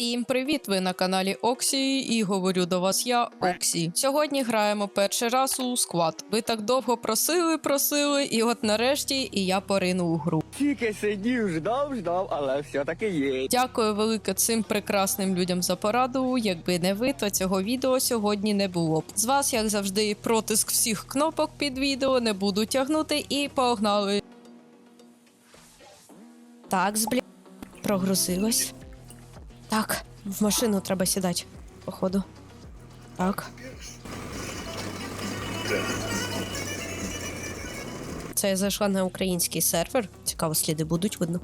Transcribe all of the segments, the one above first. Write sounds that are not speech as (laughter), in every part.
Всім привіт! Ви на каналі Оксі і говорю до вас я, Оксі. Сьогодні граємо перший раз у сквад. Ви так довго просили, просили, і от нарешті і я поринув у гру. Тільки сидів, ждав, ждав, але все-таки є. Дякую велике цим прекрасним людям за пораду. Якби не ви, то цього відео сьогодні не було б. З вас, як завжди, протиск всіх кнопок під відео не буду тягнути і погнали. Так, збля... Прогрузилось. Так, в машину треба сідати, походу. Так. Це я зайшла на український сервер. Цікаво, сліди будуть видно.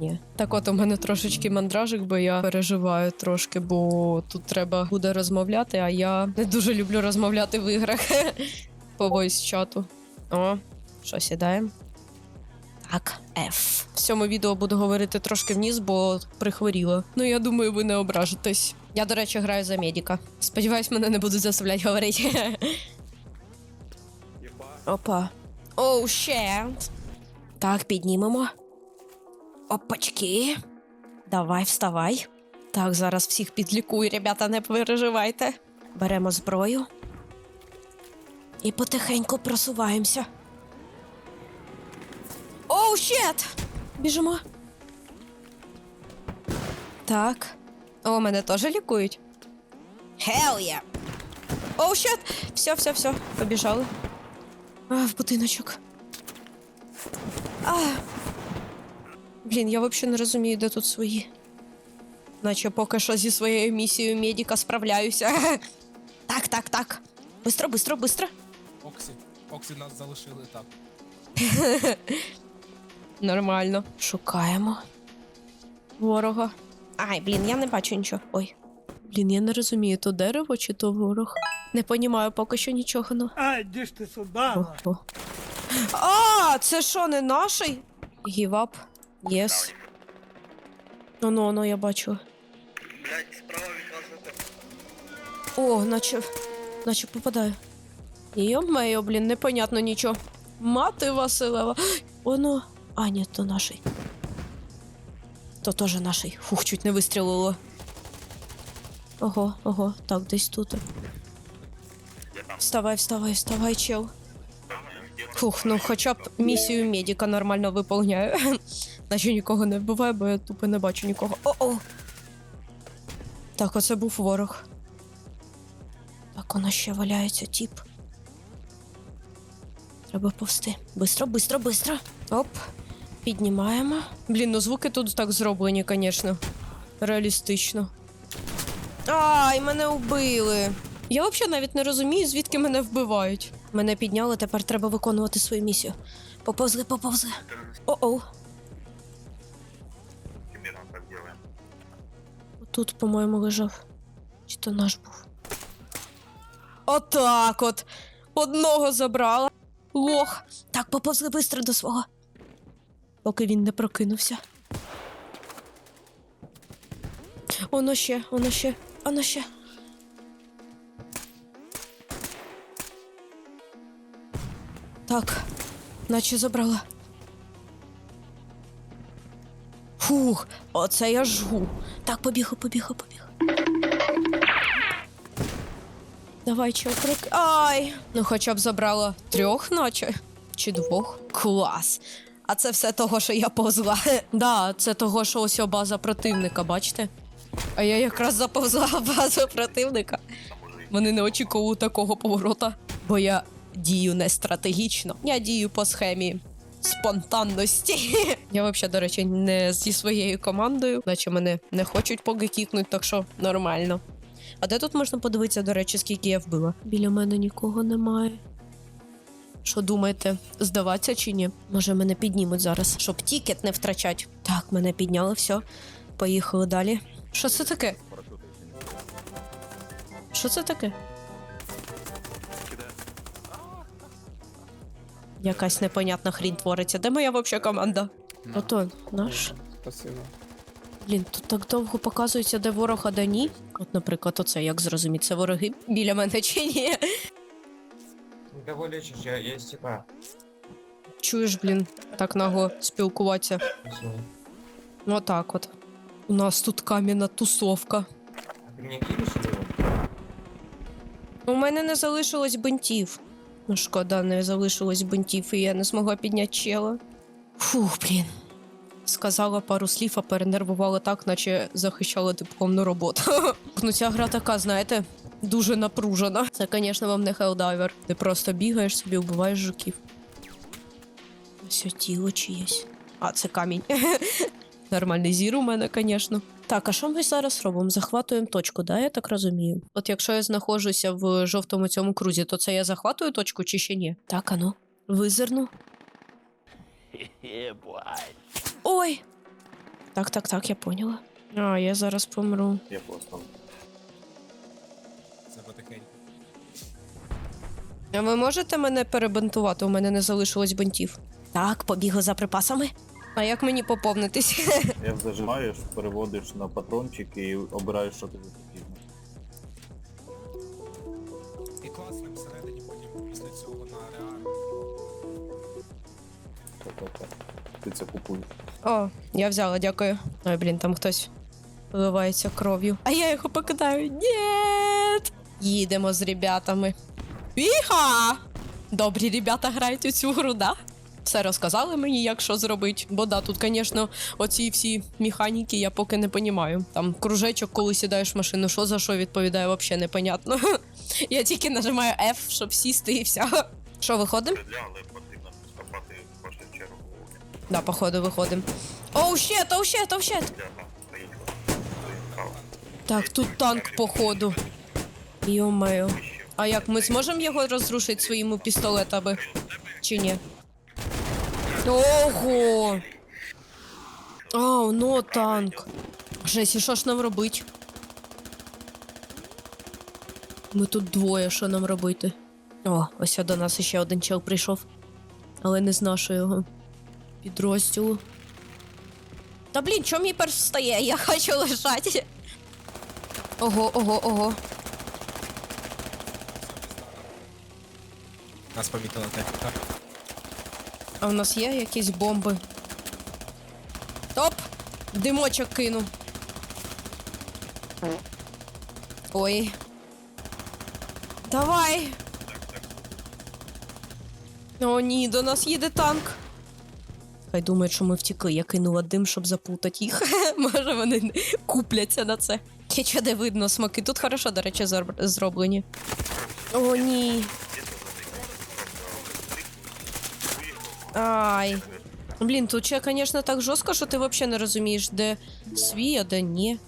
Ні. Так от у мене трошечки мандражик, бо я переживаю трошки, бо тут треба буде розмовляти, а я не дуже люблю розмовляти в іграх (laughs) по войс чату. О, що сідаємо? Так, F. Цьому відео буду говорити трошки вниз, бо прихворіла. Ну я думаю, ви не ображетесь. Я, до речі, граю за медіка. Сподіваюсь, мене не будуть заставляти говорити. Опа. Оу, щет. Так, піднімемо. Опачки. Давай, вставай. Так, зараз всіх підлікуй, ребята, не переживайте. Беремо зброю. І потихеньку просуваємося. Оу, щет! Біжимо. Так. О, мене теж лікують. Hell yeah! Оу, щет! Все, все, все, побіжали. А, в будиночок. А. Блін, я взагалі не розумію, де тут свої. Наче поки що зі своєю місією медіка справляюся. (laughs) Так, так, так. Бистро, бистро, бистро. Оксі. Оксі нас залишили так. (laughs) Нормально. Шукаємо. Ворога. Ай, блін, я не бачу нічого. Ой. Блін, я не розумію, то дерево чи то ворог. Не понімаю поки що нічого. Ну. А, иди ж ты сюда. О, о. А, це що, не наший? Up. Yes. Ну, ну, ну, я бачу. Блять, справа від вас О, наче, наче попадаю. Йо-моє, блін, непонятно нічого. Мати Василева. Воно. А, ні, то наший. То теж наший. Фух, чуть не вистрілило. Ого, ого, так, десь тут. Вставай, вставай, вставай, чел. Фух, ну хоча б місію медика нормально виповняю. (laughs) Наче нікого не вбиваю, бо я тупо не бачу нікого. О-о! Так, оце був ворог. Так, воно ще валяється, тіп. Треба повсти. Бистро, бистро, бистро. Оп. Піднімаємо. Блін, ну звуки тут так зроблені, звісно. Реалістично. Ай, мене вбили. Я взагалі навіть не розумію, звідки мене вбивають. Мене підняли, тепер треба виконувати свою місію. Поповзли, поповзли. О-оу. Тут, по-моєму, лежав. Чи то наш був? Отак от. Одного забрала. Лох. Так, поповзли бистро до свого. Поки він не прокинувся. Оно ще, оно ще, оно ще. Так, наче забрала. Фух, оце я жгу. Так, побігла, побігла, побігла. Давай, чел, прик. Ай! Ну, хоча б забрала трьох, наче. Чи двох. Клас. А це все того, що я повзла. (laughs) да, це того, що ось база противника, бачите? А я якраз заповзла в базу противника. Вони не очікували такого поворота, бо я дію не стратегічно. Я дію по схемі спонтанності. (laughs) Я взагалі, до речі, не зі своєю командою, наче мене не хочуть поки кікнуть, так що нормально. А де тут можна подивитися, до речі, скільки я вбила? Біля мене нікого немає. Що думаєте, здаватися чи ні? Може, мене піднімуть зараз, щоб тікет не втрачать. Так, мене підняли, все. Поїхали далі. Що це таке? Що це таке? Якась непонятна хрінь твориться. Де моя взагалі команда? Ото наш. Спасибо. Блін, тут так довго показується, де ворог, а де ні. От, наприклад, оце як зрозуміти, це вороги біля мене чи ні. Кого лечишь? Я, я из. Чуєш, блін, так нагло спілкуватися. Всё. Отак от. У нас тут кам'яна тусовка. А ты мне кинешь или его? У мене не залишилось бинтів. Ну, шкода, не залишилось бинтів, і я не змогла підняти чела. Фух, блін. Сказала пару слів, а перенервувала так, наче захищала дипломну роботу. (laughs) ну ця гра така, знаєте, дуже напружена. Це, звісно, вам не Helldiver. Ти просто бігаєш собі, вбиваєш жуків. Ось тіло чиєсь. А, це камінь. (laughs) Нормальний зір у мене, звісно. Так, а що ми зараз робимо? Захватуємо точку, да, я так розумію. От якщо я знаходжуся в жовтому цьому крузі, то це я захватую точку чи ще ні? Так, ану. Визирну. (laughs) Ой! Так, так, так, я поняла. А, я зараз помру. Я просто. Це потихеньку. А ви можете мене перебинтувати? У мене не залишилось бинтів. Так, побігли за припасами. А як мені поповнитись? (laughs) Як зажимаєш, переводиш на патрончик і обираєш, що тобі потрібно. І класним всередині потім після цього на реар. Та-та-та. Ти це купуєш. О, я взяла, дякую. Ой, блін, там хтось виливається кров'ю. А я його покидаю. Нєт! Їдемо з ребятами. Іха! Добрі ребята грають у цю гру, да? Все розказали мені, як що зробити. Бо да, тут, звісно, оці всі механіки я поки не понімаю. Там кружечок, коли сідаєш в машину, що за що відповідає, взагалі непонятно. (laughs) Я тільки нажимаю F, щоб сісти і все. (laughs) Що, виходимо? Да, походу, виходимо. Оу, щет, оу, щет, оу, щет. Так, тут танк, походу. Йо-моє. А як ми зможемо його розрушити своїми пістолетами? Чи ні? Ого! Ау, ну танк. Жесть, і що ж нам робить? Ми тут двоє, що нам робити? О, ось до нас ще один чел прийшов. Але не з нашого підрозділу. Та блін, чому мій перш встає? Я хочу лежати. Ого, ого, ого. Нас помітила техніка. А в нас є якісь бомби. Топ! Димочок кину. Ой. Давай. О, ні, до нас їде танк. Хай думають, що ми втекли. Я кинула дим, щоб заплутати їх. (laughs) Може, вони купляться на це. Нічого не видно, смаки. Тут хорошо, до речі, зроб- зроблені. О, ні. Ай. Блін, тут ще, звісно, так жорстко, що ти взагалі не розумієш, де свій, а де ні.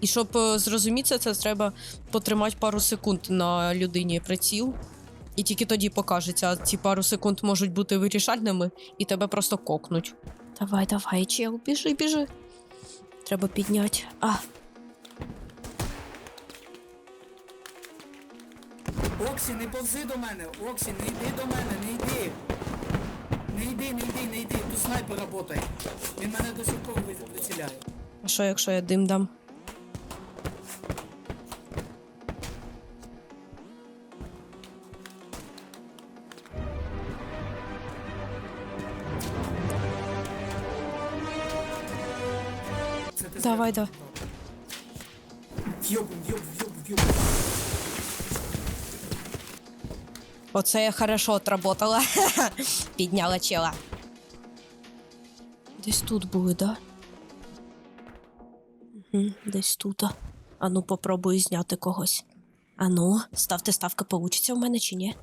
І щоб е, зрозуміти це, це треба потримати пару секунд на людині приціл. І тільки тоді покажеться, а ці пару секунд можуть бути вирішальними, і тебе просто кокнуть. Давай, давай, чел, біжи, біжи. Треба підняти. А, Оксі, не повзи до мене. Оксі, не йди до мене, не йди. Не йди, не йди, не йди. Тут снайпер працює. Він мене до сих пор ви- виціляє. а що, якщо я дим дам? Це ти Давай, давай. В'єбу, в'єбу, в'єбу, в'єбу. Оце я хорошо отработала. (laughs) Підняла чела. Десь тут були, да? Угу, десь тут. Ану, попробую зняти когось. Ану, ставте ставка, получиться в мене чи ні?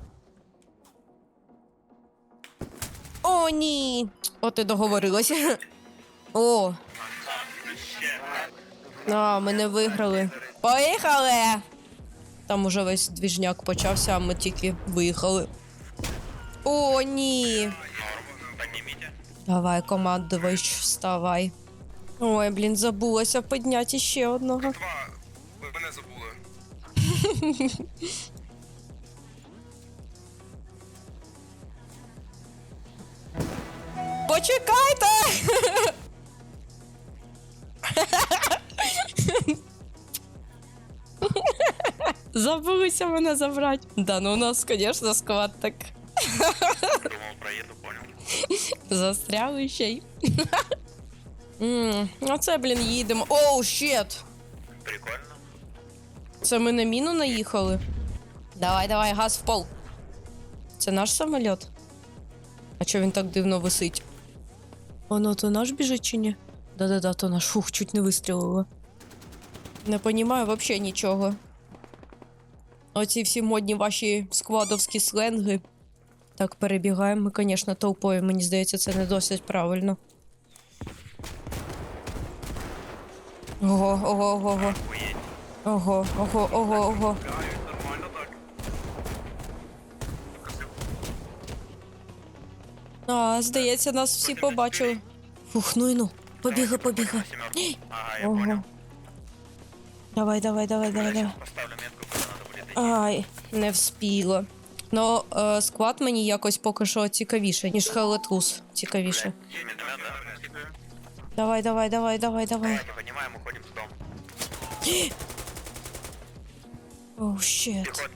О, ні! От і договорилася. (laughs) О. А, ми не виграли. Поїхали! Там уже весь двіжняк почався, а ми тільки виїхали. О, ні. Давай, командувач, вставай. Ой, блін, забулася підняти ще одного. Ви мене забули. Почекайте! Забулися мене забрати. Да, ну у нас, звісно, склад так. Думав, проїду, поняв. Застряли ще й. Ммм, (laughs) оце, блін, їдемо. Оу, щет! Прикольно. Це ми на міну наїхали. Давай, давай, газ в пол. Це наш самоліт? А чого він так дивно висить? Воно то наш біжить чи ні? Да-да-да, то наш. Фух, чуть не вистрілило. Не понімаю взагалі нічого. Оці всі модні ваші сквадовські сленги. Так, перебігаємо. Ми, звісно, толпою. Мені здається, це не досить правильно. Ого, ого, ого, ого. Ого, ого, ого, ого. А, здається, нас всі побачили. Фух, ну і ну. Побігли, побігли. Ого. Давай, давай, давай, давай, давай. Поставлю метку, куди надо буде. Ай, не вспіла. Ну, е, склад мені якось поки що цікавіше, ніж Хелетрус. Цікавіше. Давай, давай, давай, давай, давай. Поднимаем, уходим в дом. Оу, щет.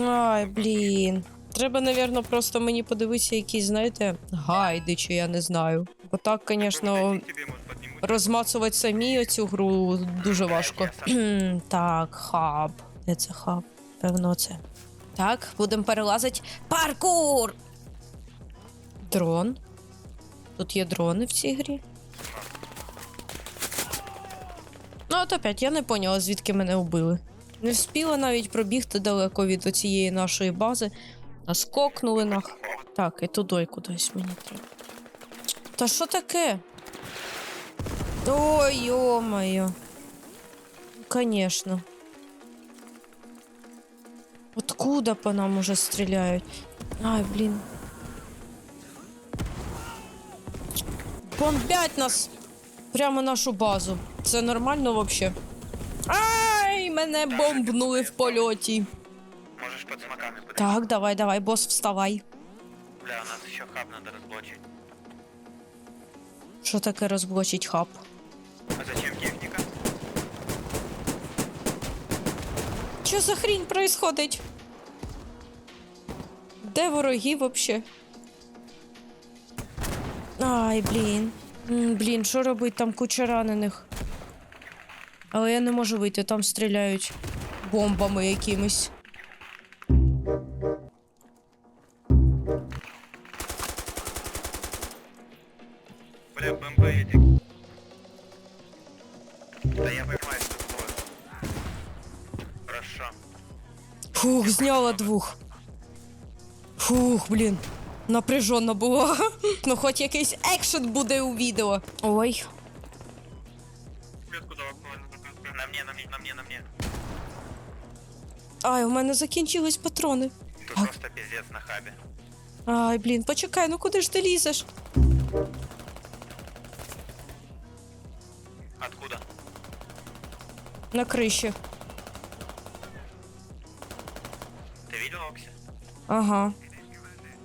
Ай, блін. Треба, напевно, просто мені подивитися якісь, знаєте, гайди, чи я не знаю. Бо так, звісно. Розмацувати самі цю гру дуже важко. (clears throat) Так, хаб. Де це хаб? Певно, це. Так, будемо перелазити. Паркур! Дрон. Тут є дрони в цій грі. Ну, от опять, я не поняла, звідки мене вбили. Не вспіла навіть пробігти далеко від цієї нашої бази. Нас кокнули нах. Так, і туди кудись мені треба. Та що таке? Ой, ё-моё. Конечно. Откуда по нам уже стреляют? Ай, блин. Бомбять нас! Прямо нашу базу. Це нормально вообще? Ай, мене бомбнули в польоті. Можешь под смоками подойти. Так, давай, давай, босс, вставай. Бля, у нас еще хаб надо разблочить. Що таке розблочить хаб? Що за хрінь происходить? Де вороги вообще? Ай, блін. Блін, що робить там куча ранених? Але я не можу вийти, там стріляють бомбами якимись. Бля, едет. Да я Фух, зняла двох. Фух, блін. Напряжено було. (laughs) ну, хоч якийсь екшен буде у відео. Ой. На мне, на мне, на мне, на мне. Ай, у мене закінчились патрони. Тут Так. просто пиздец на хабе. Ай, блін, почекай, ну куди ж ти лізеш? Откуда? На криші. Ага.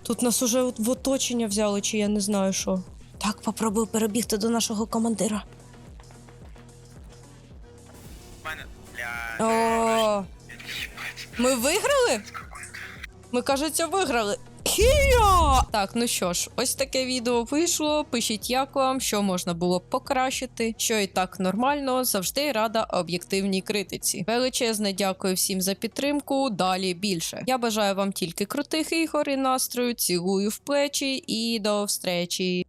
Тут нас уже в оточення взяли, чи я не знаю що. Так, попробую перебігти до нашого командира. О, ми виграли? Ми, кажеться, виграли. Хія! Так, ну що ж, ось таке відео вийшло. Пишіть, як вам, що можна було б покращити, що і так нормально. Завжди рада об'єктивній критиці. Величезне дякую всім за підтримку. Далі більше. Я бажаю вам тільки крутих ігор і настрою. Цілую в плечі і до встречі.